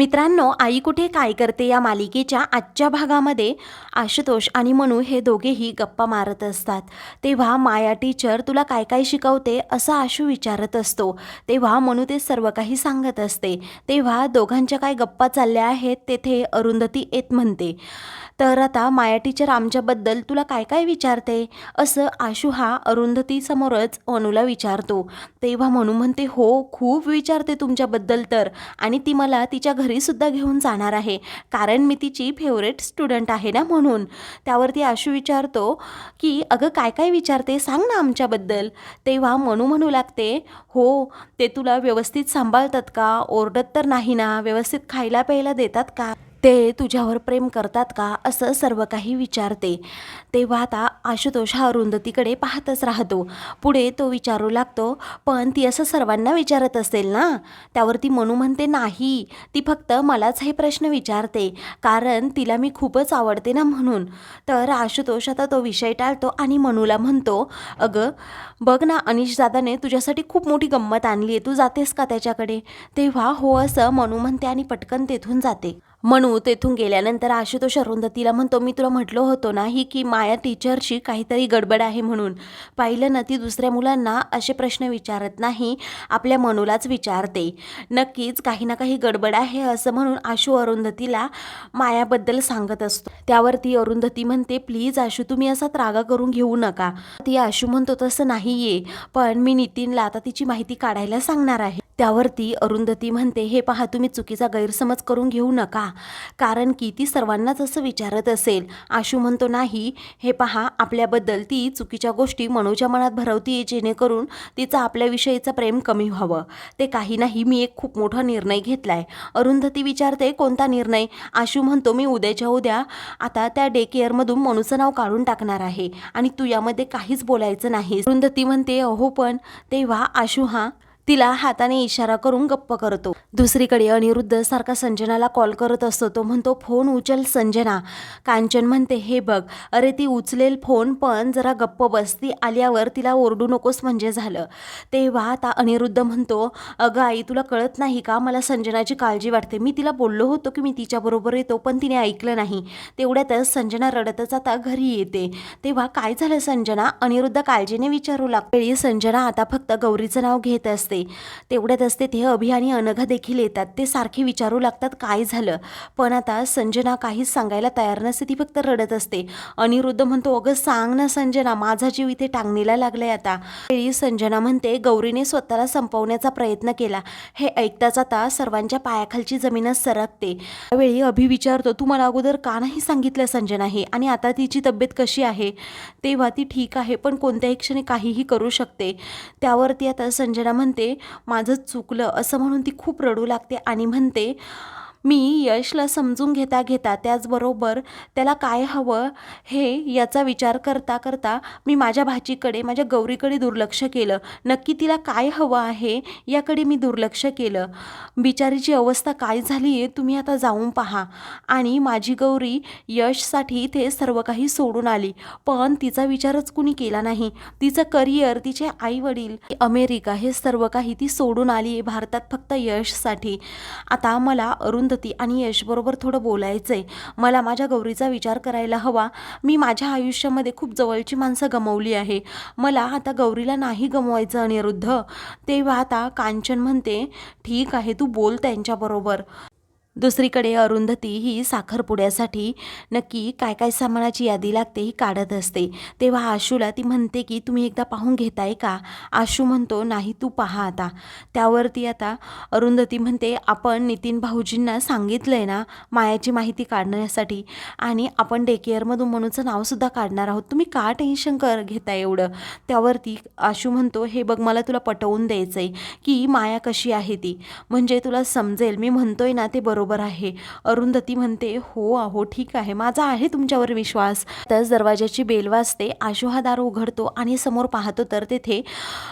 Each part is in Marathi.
मित्रांनो आई कुठे काय करते या मालिकेच्या आजच्या भागामध्ये आशुतोष आणि मनू हे दोघेही गप्पा मारत असतात. तेव्हा माया टीचर तुला काय काय शिकवते असं आशू विचारत असतो. तेव्हा मनू ते सर्व काही सांगत असते. तेव्हा दोघांच्या काय गप्पा चालल्या आहेत तेथे अरुंधती येत म्हणते. तर आता माया टीचर आमच्याबद्दल तुला काय काय विचारते? असं आशू हा अरुंधतीसमोरच मनूला विचारतो. तेव्हा मनू म्हणते हो खूप विचारते तुमच्याबद्दल तर. आणि ती मला तिच्या घरीसुद्धा घेऊन जाणार आहे. कारण मी तिची फेवरेट स्टुडंट आहे ना म्हणून. त्यावरती आशू विचारतो की अगं काय काय विचारते? सांग ना आमच्याबद्दल. तेव्हा म्हणू म्हणू लागते हो ते तुला व्यवस्थित सांभाळतात का? ओरडत तर नाही ना? व्यवस्थित खायला प्यायला देतात का? ते तुझ्यावर प्रेम करतात का? असं सर्व काही विचारते. तेव्हा आता आशुतोष हा अरुंधतीकडे पाहतच राहतो. पुढे तो विचारू लागतो पण ती असं सर्वांना विचारत असेल ना? त्यावरती मनू म्हणते नाही ती फक्त मलाच हे प्रश्न विचारते. कारण तिला मी खूपच आवडते ना म्हणून. तर आशुतोष आता तो विषय टाळतो आणि मनूला म्हणतो अगं बघ ना अनिश दादाने तुझ्यासाठी खूप मोठी गंमत आणली आहे. तू जातेस का त्याच्याकडे? तेव्हा हो असं मनू म्हणते आणि पटकन तेथून जाते. मनू तेथून गेल्यानंतर आशुतोष अरुंधतीला म्हणतो मी तुला म्हटलो होतो ना ही की माया टीचरची काहीतरी गडबड आहे म्हणून. पाहिलं ना ती दुसऱ्या मुलांना असे प्रश्न विचारत नाही आपल्या मनूलाच विचारते. नक्कीच काही ना काही गडबड आहे असं म्हणून आशू अरुंधतीला मायाबद्दल सांगत असतो. त्यावर ती अरुंधती म्हणते प्लीज आशू तुम्ही असा त्रागा करून घेऊ नका. ती आशू म्हणतो तसं नाही आहे पण मी नितीनला आता तिची माहिती काढायला सांगणार आहे. त्यावरती अरुंधती म्हणते हे पहा तुम्ही चुकीचा गैरसमज करून घेऊ नका. कारण की ती सर्वांनाच असं विचारत असेल. आशू म्हणतो नाही हे पहा आपल्याबद्दल ती चुकीच्या गोष्टी मनूच्या मनात भरवती जेणेकरून तिचं आपल्याविषयीचं प्रेम कमी व्हावं. ते काही नाही मी एक खूप मोठा निर्णय घेतलाय. अरुंधती विचारते कोणता निर्णय? आशू म्हणतो मी उद्याच्या उद्या आता त्या डे केअरमधून मनूचं नाव काढून टाकणार आहे आणि तू यामध्ये काहीच बोलायचं नाही अरुंधती म्हणते अहो पण तेव्हा आशू हा तिला हाताने इशारा करून गप्प करतो. दुसरीकडे अनिरुद्ध सारखा संजनाला कॉल करत असतो. तो म्हणतो फोन उचल संजना. कांचन म्हणते हे बघ अरे ती उचलेल फोन पण जरा गप्प बस. ती आल्यावर तिला ओरडू नकोस म्हणजे झालं. तेव्हा आता अनिरुद्ध म्हणतो अगं आई तुला कळत नाही का? मला संजनाची काळजी वाटते. मी तिला बोललो होतो की मी तिच्याबरोबर येतो पण तिने ऐकलं नाही. तेवढ्यातच संजना रडतच आता घरी येते. तेव्हा काय झालं संजना? अनिरुद्ध काळजीने विचारू लागते. संजना आता फक्त गौरीचं नाव घेत असते. तेवढ्यात असते ते अभि आणि अनघा देखील येतात. ते सारखे विचारू लागतात काय झालं? पण आता संजना काहीच सांगायला तयार नसते ती फक्त रडत असते. अनिरुद्ध म्हणतो अगं सांग ना संजना माझा जीव इथे टांगणीला लागलाय आता. वेळी संजना म्हणते गौरीने स्वतःला संपवण्याचा प्रयत्न केला. हे ऐकताच आता सर्वांच्या पायाखालची जमीनच सरकते. त्यावेळी अभि विचारतो तू मला अगोदर का नाही सांगितलं संजना हे? आणि आता तिची तब्येत कशी आहे? तेव्हा ती ठीक आहे पण कोणत्याही क्षणी काहीही करू शकते. त्यावरती आता संजना म्हणते माझं चुकलं असं म्हणून ती खूप रडू लागते आणि म्हणते मी यशला समजून घेता घेता त्याचबरोबर त्याला काय हवं हे याचा विचार करता करता मी माझ्या भाचीकडे माझ्या गौरीकडे दुर्लक्ष केलं. नक्की तिला काय हवं आहे याकडे मी दुर्लक्ष केलं. बिचारीची अवस्था काय झाली आहे तुम्ही आता जाऊन पहा. आणि माझी गौरी यशसाठी ते सर्व काही सोडून आली. पण तिचा विचारच कुणी केला नाही. तिचं करिअर तिचे आई वडील अमेरिका हे सर्व काही ती सोडून आली आहे भारतात फक्त यशसाठी. आता मला अरुण अरुंधती आणि यशबरोबर थोडं बोलायचं आहे मला माझ्या गौरीचा विचार करायला हवा. मी माझ्या आयुष्यामध्ये खूप जवळची माणसं गमवली आहे. मला आता गौरीला नाही गमवायचं अनिरुद्ध. तेव्हा आता कांचन म्हणते ठीक आहे तू बोल त्यांच्याबरोबर. दुसरीकडे अरुंधती ही साखरपुड्यासाठी नक्की काय काय सामानाची यादी लागते ही काढत असते. तेव्हा आशूला ती म्हणते की तुम्ही एकदा पाहून घेताय का? आशू म्हणतो नाही तू पहा आता. त्यावरती आता अरुंधती म्हणते आपण नितीन भाऊजींना सांगितलं आहे ना मायाची माहिती काढण्यासाठी आणि आपण डे केअरमधून मनूचं नावसुद्धा काढणार आहोत. तुम्ही का टेन्शन कर घेता एवढं? त्यावरती आशू म्हणतो हे बघ मला तुला पटवून द्यायचं आहे की माया कशी आहे ती. म्हणजे तुला समजेल. मी म्हणतोय ना ते बरोबर आहे. अरुंधती म्हणते हो आहो ठीक आहे. माझा आहे तुमच्यावर विश्वास. तर दरवाजाची बेल वाजते आशू हा दार उघडतो आणि समोर पाहतो तर तेथे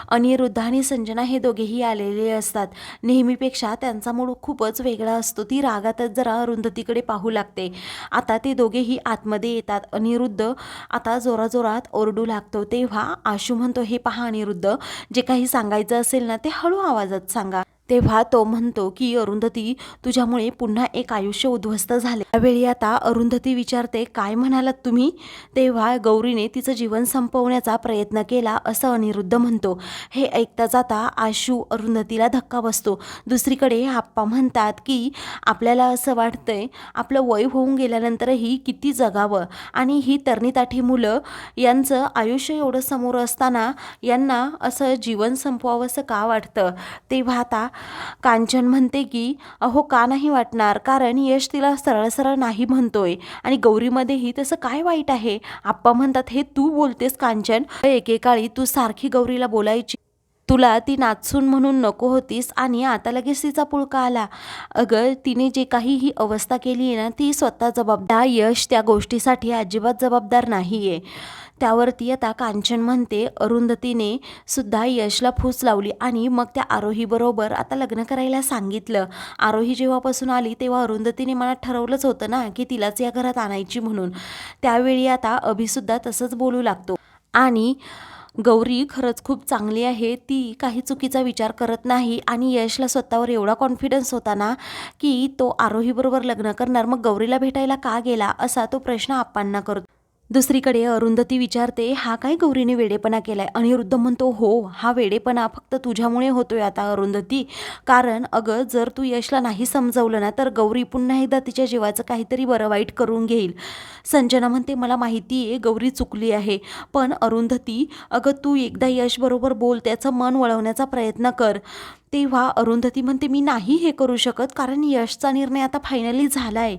अनिरुद्ध आणि संजना हे दोघेही आलेले असतात. नेहमीपेक्षा त्यांचा मूड खूपच वेगळा असतो. ती रागातच जरा अरुंधतीकडे पाहू लागते. आता ते दोघेही आतमध्ये येतात. अनिरुद्ध आता जोराजोरात ओरडू लागतो. तेव्हा आशू म्हणतो हे पहा अनिरुद्ध जे काही सांगायचं असेल ना ते हळू आवाजात सांगा. तेव्हा तो म्हणतो की अरुंधती तुझ्यामुळे पुन्हा एक आयुष्य उद्ध्वस्त झाले. त्यावेळी आता अरुंधती विचारते काय म्हणालात तुम्ही? तेव्हा गौरीने तिचं जीवन संपवण्याचा प्रयत्न केला असं अनिरुद्ध म्हणतो. हे ऐकता जाता आशू अरुंधतीला धक्का बसतो. दुसरीकडे आप्पा म्हणतात की आपल्याला असं वाटतंय आपलं वय होऊन गेल्यानंतरही किती जगावं आणि ही तरणीताठी मुलं यांचं आयुष्य एवढं समोर असताना यांना असं जीवन संपवावंसं का वाटतं? तेव्हा आता कांचन म्हणते की अहो का नाही वाटणार? कारण यश तिला सरळ सरळ नाही म्हणतोय आणि गौरीमध्येही तसं काय वाईट आहे? आप्पा म्हणतात हे तू बोलतेस कांचन? एकेकाळी तू सारखी गौरीला बोलायची. तुला ती नाचून म्हणून नको होतीस आणि आता लगेच तिचा पुळका आला. अगं तिने जे काही ही अवस्था केली आहे ना ती स्वतः जबाबदार यश त्या गोष्टीसाठी अजिबात जबाबदार नाही आहे त्यावरती आता कांचन म्हणते अरुंधतीने सुद्धा यशला फूस लावली आणि मग त्या आरोहीबरोबर आता लग्न करायला सांगितलं. आरोही जेव्हापासून आली तेव्हा अरुंधतीने मला ठरवलंच होतं ना की तिलाच या घरात आणायची म्हणून. त्यावेळी आता अभिसुद्धा तसंच बोलू लागतो. आणि गौरी खरंच खूप चांगली आहे ती काही चुकीचा विचार करत नाही आणि यशला स्वतःवर एवढा कॉन्फिडन्स होता ना की तो आरोहीबरोबर लग्न करणार मग गौरीला भेटायला का गेला असा तो प्रश्न आप्पांना करतो. दुसरीकडे अरुंधती विचारते हा काय गौरीने वेडेपणा केलाय? अनिरुद्ध म्हणतो हो हा वेडेपणा फक्त तुझ्यामुळे होतोय आता अरुंधती. कारण अगं जर तू यशला नाही समजवलं ना तर गौरी पुन्हा एकदा तिच्या जीवाचं काहीतरी बरं वाईट करून घेईल. संजना म्हणते मला माहिती आहे गौरी चुकली आहे. पण अरुंधती अगं तू एकदा यशबरोबर बोल त्याचं मन वळवण्याचा प्रयत्न कर. तेव्हा अरुंधती म्हणते मी नाही हे करू शकत कारण यशचा निर्णय आता फायनली झाला आहे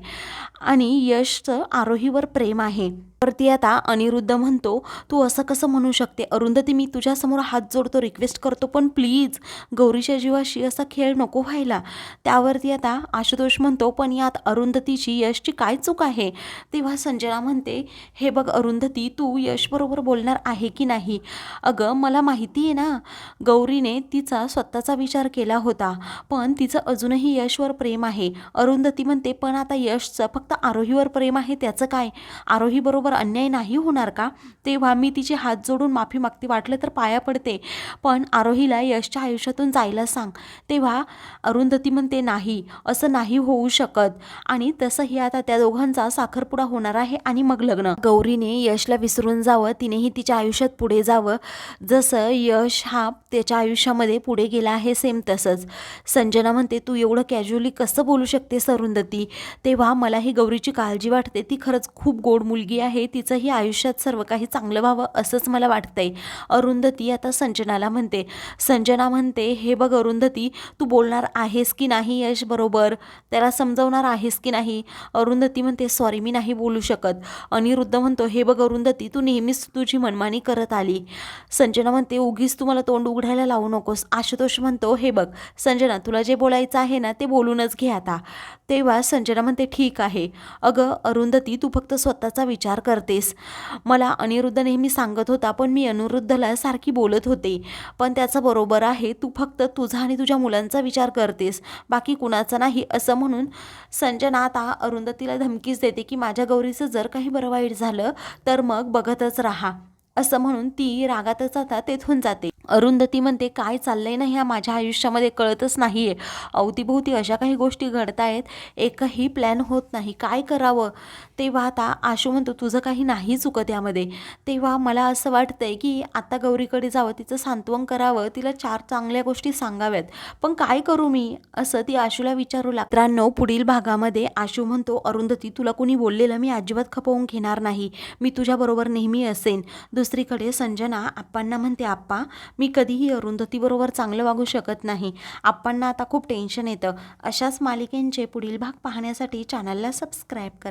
आणि यशचं आरोहीवर प्रेम आहे. परती ती आता अनिरुद्ध म्हणतो तू असं कसं म्हणू शकते? अरुंधती मी तुझ्यासमोर हात जोडतो रिक्वेस्ट करतो पण प्लीज गौरीच्या जीवाशी असा खेळ नको व्हायला. त्यावरती आता आशुतोष म्हणतो पण यात अरुंधतीची यशची काय चूक आहे? तेव्हा संजना म्हणते हे बघ अरुंधती तू यशबरोबर बोलणार आहे की नाही? अगं मला माहिती आहे ना गौरीने तिचा स्वतःचा विचार केला होता. पण तिचं अजूनही यशवर प्रेम आहे. अरुंधती म्हणते पण आता यशचं फक्त आरोहीवर प्रेम आहे त्याचं काय? आरोहीबरोबर अन्याय नाही होणार का? तेव्हा मी तिचे हात जोडून माफी मागते वाटलं तर पाया पडते. पण आरोहीला यशच्या आयुष्यातून जायला सांग. तेव्हा अरुंधती म्हणते नाही असं नाही होऊ शकत. आणि तसंही आता त्या दोघांचा साखरपुडा होणार आहे आणि मग लग्न. गौरीने यशला विसरून जावं तिनेही तिच्या आयुष्यात पुढे जावं. जसं यश हा त्याच्या आयुष्यामध्ये पुढे गेला आहे सेम तसंच. संजना म्हणते तू एवढं कॅज्युअली कसं बोलू शकते अरुंधती? तेव्हा मलाही गौरीची काळजी वाटते. ती खरंच खूप गोड मुलगी आहे. तिचंही आयुष्यात सर्व काही चांगलं व्हावं असंच मला वाटतंय. अरुंधती आता संजनाला म्हणते संजना म्हणते हे बघ अरुंधती तू बोलणार आहेस की नाही यश बरोबर? त्याला समजवणार आहेस की नाही? अरुंधती म्हणते सॉरी मी नाही बोलू शकत. अनिरुद्ध म्हणतो हे बघ अरुंधती तू नेहमीच तुझी मनमानी करत आली. संजना म्हणते उगीच तू मला तोंड उघडायला लावू नकोस. आशुतोष म्हणतो हे बघ संजना तुला जे बोलायचं आहे ना ते बोलूनच घे आता. तेव्हा संजना म्हणते ठीक आहे. अगं अरुंधती तू फक्त स्वतःचा विचार करतेस. मला अनिरुद्ध नेहमी सांगत होता पण मी अनिरुद्धला सारखी बोलत होते. पण त्याचं बरोबर आहे तू फक्त तुझा आणि तुझ्या मुलांचा विचार करतेस. बाकी कुणाचा नाही. असं म्हणून संजना आता अरुंधतीला धमकीच देते की माझ्या गौरीचं जर काही बरं वाईट झालं तर मग बघतच राहा. असं म्हणून ती रागातच आता तेथून जाते. अरुंधती म्हणते काय चाललंय ना ह्या माझ्या आयुष्यामध्ये? कळतच नाही आहे अवतीभोवती अशा काही गोष्टी घडत आहेत एकही प्लॅन होत नाही. काय करावं? तेव्हा आता आशू म्हणतो तुझं काही नाही चुकत यामध्ये. तेव्हा मला असं वाटतंय की आता गौरीकडे जावं तिचं सांत्वन करावं तिला चार चांगल्या गोष्टी सांगाव्यात. पण काय करू मी? असं ती आशूला विचारू लागतं. मित्रांनो पुढील भागामध्ये आशू म्हणतो अरुंधती तुला कोणी बोललेलं मी अजिबात खपवून घेणार नाही. मी तुझ्याबरोबर नेहमी असेन. दुसरीकडे संजना आप्पांना म्हणते आप्पा मी कधीही अरुंधतीबरोबर चांगलं वागू शकत नाही. आप्पांना आता खूप टेन्शन येतं. अशाच मालिकेंचे पुढील भाग पाहण्यासाठी चॅनलला सबस्क्राईब करा.